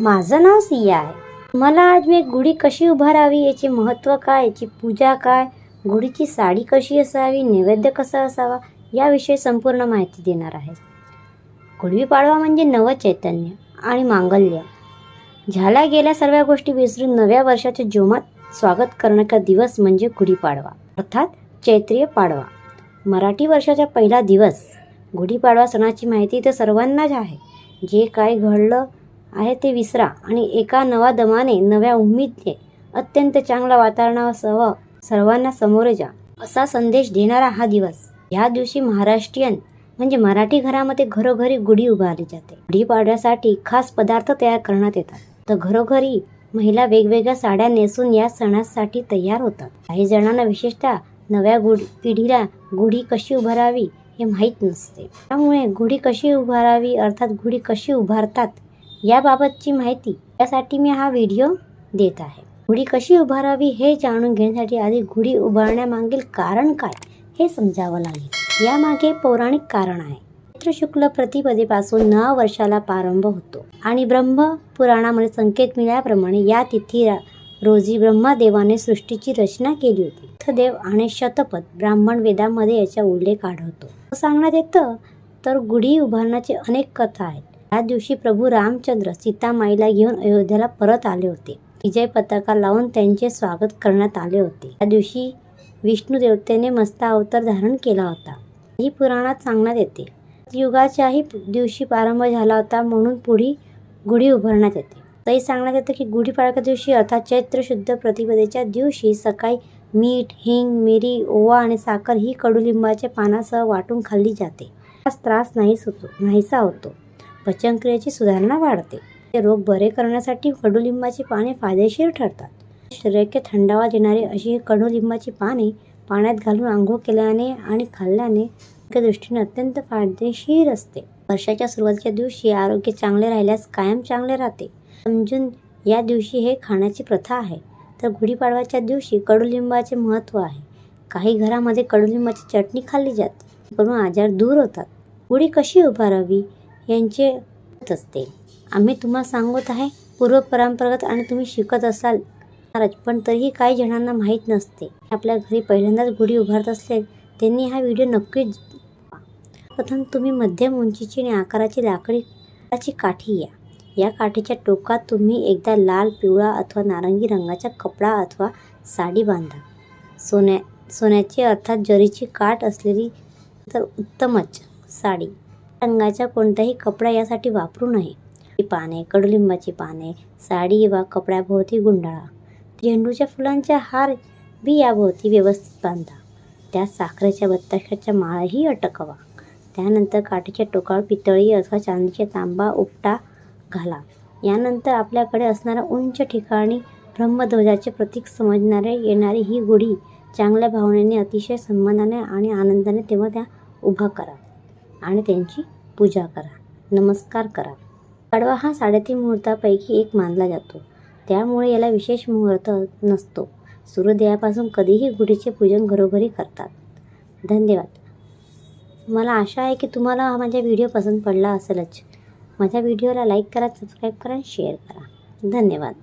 माझं नाव सिया आहे. मला आज मी गुढी कशी उभारावी याचे महत्त्व काय याची पूजा काय गुढीची साडी कशी असावी नैवेद्य कसा असावा याविषयी संपूर्ण माहिती देणार आहे. गुढीपाडवा म्हणजे नवचैतन्य आणि मांगल्य. झाल्या गेल्या सर्व गोष्टी विसरून नव्या वर्षाच्या जोमात स्वागत करण्याचा दिवस म्हणजे गुढीपाडवा अर्थात चैत्रीय पाडवा. मराठी वर्षाचा पहिला दिवस. गुढीपाडवा सणाची माहिती तर सर्वांनाच आहे. जे काय घडलं आहे ते विसरा आणि एका नवा दमाने नव्या उमेदने अत्यंत चांगल्या वातावरणासह सर्वांना सामोरे जा. असा संदेश देणारा हा दिवस. या दिवशी महाराष्ट्रीयन म्हणजे मराठी घरामध्ये घरोघरी गुढी उभारली जाते. गुढी पाडण्यासाठी खास पदार्थ तयार करण्यात येतात. तर घरोघरी महिला वेगवेगळ्या साड्या नेसून या सणासाठी तयार होतात. काही जणांना विशेषतः नव्या गुढी पिढीला गुढी कशी उभारावी हे माहीत नसते. त्यामुळे गुढी कशी उभारावी अर्थात गुढी कशी उभारतात याबाबतची माहिती. यासाठी मी हा व्हिडिओ देत आहे. गुढी कशी उभारावी हे जाणून घेण्यासाठी आधी गुढी उभारण्यामागील कारण काय हे समजावं लागेल. यामागे पौराणिक कारण आहे. शुक्ल प्रतिपदेपासून नव वर्षाला प्रारंभ होतो आणि ब्रह्म पुराणामध्ये संकेत मिळाल्याप्रमाणे या तिथी रोजी ब्रह्मदेवाने सृष्टीची रचना केली होती. बुद्धदेव आणि शतपथ ब्राह्मण वेदामध्ये याचा उल्लेख आढळतो. सांगण्यात येतं तर गुढी उभारण्याचे अनेक कथा आहेत. या दिवशी प्रभू रामचंद्र सीतामाईला घेऊन अयोध्येला परत आले होते. विजय पताका लावून त्यांचे स्वागत करण्यात आले होते. त्या दिवशी विष्णू देवतेने मस्ता अवतार धारण केला होता. ही पुराणात सांगण्यात येते. युगाच्याही दिवशी प्रारंभ झाला होता म्हणून पुढी गुढी उभारण्यात येते. तरी सांगण्यात येतं की गुढीपाडव्या दिवशी अर्थात चैत्र शुद्ध प्रतिपदेच्या दिवशी सकाळी मीठ हिंग मिरी ओवा आणि साखर ही कडुलिंबाच्या पानासह वाटून खाल्ली जाते. त्रास नाहीस होतो नाहीसा होतो. पचनक्रियेची सुधारणा वाढते. ते रोग बरे करण्यासाठी कडुलिंबाची पाने फायदेशीर ठरतात. शरीराला थंडावा देणारी अशी कडुलिंबाची पाने पाण्यात घालून आंघोळ केल्याने आणि खाल्ल्याने दृष्टीने अत्यंत फायदेशीर असते. वर्षाच्या सुरुवातीच्या दिवशी आरोग्य चांगले राहिल्यास कायम चांगले राहते. समजून या दिवशी हे खाण्याची प्रथा आहे. तर गुढीपाडव्याच्या दिवशी कडुलिंबाचे महत्त्व आहे. काही घरामध्ये कडुलिंबाची चटणी खाल्ली जाते. करून आजार दूर होतात. गुढी कशी उभारावी? यांचे असते. आम्ही तुम्हाला सांगत आहे पूर्व परंपरागत आणि तुम्ही शिकत असाल. महाराज पण तरीही काही जणांना माहीत नसते. आपल्या घरी पहिल्यांदाच गुढी उभारत असले त्यांनी हा व्हिडिओ नक्कीच प्रथम तुम्ही मध्यम उंचीची आणि आकाराची लाकडी काठी या. या काठीच्या टोकात तुम्ही एकदा लाल पिवळा अथवा नारंगी रंगाचा कपडा अथवा साडी बांधा. सोन्या सोन्याची अर्थात जरीची काठ असलेली तर उत्तमच साडी. रंगाचा कोणताही कपडा यासाठी वापरू नये. पाने कडुलिंबाची पाने साडी वा कपड्याभोवती गुंडाळा. झेंडूच्या फुलांचा हार बी याभोवती व्यवस्थित बांधा. त्यात साखरेच्या बत्ताशाच्या माळाही अटकवा. त्यानंतर काठीच्या टोकाळ पितळी अथवा चांदीचे तांबा उपटा घाला. यानंतर आपल्याकडे असणाऱ्या उंच ठिकाणी ब्रह्मध्वजाचे प्रतीक समजणारे येणारी ही गुढी चांगल्या भावनेने अतिशय सन्मानाने आणि आनंदाने तेव्हा त्या उभा करा. आणि त्यांची पूजा करा. नमस्कार करा. पाडवा हा साडेतीन मुहूर्तापैकी एक मानला जातो. त्यामुळे याला विशेष मुहूर्त नसतो. सूर्योदयापासून कधीही गुढीचे पूजन घरोघरी करतात. धन्यवाद. मला आशा आहे की तुम्हाला हा माझा व्हिडिओ पसंत पडला असेलच. माझ्या व्हिडिओला लाईक करा सबस्क्राईब करा आणि शेअर करा. धन्यवाद.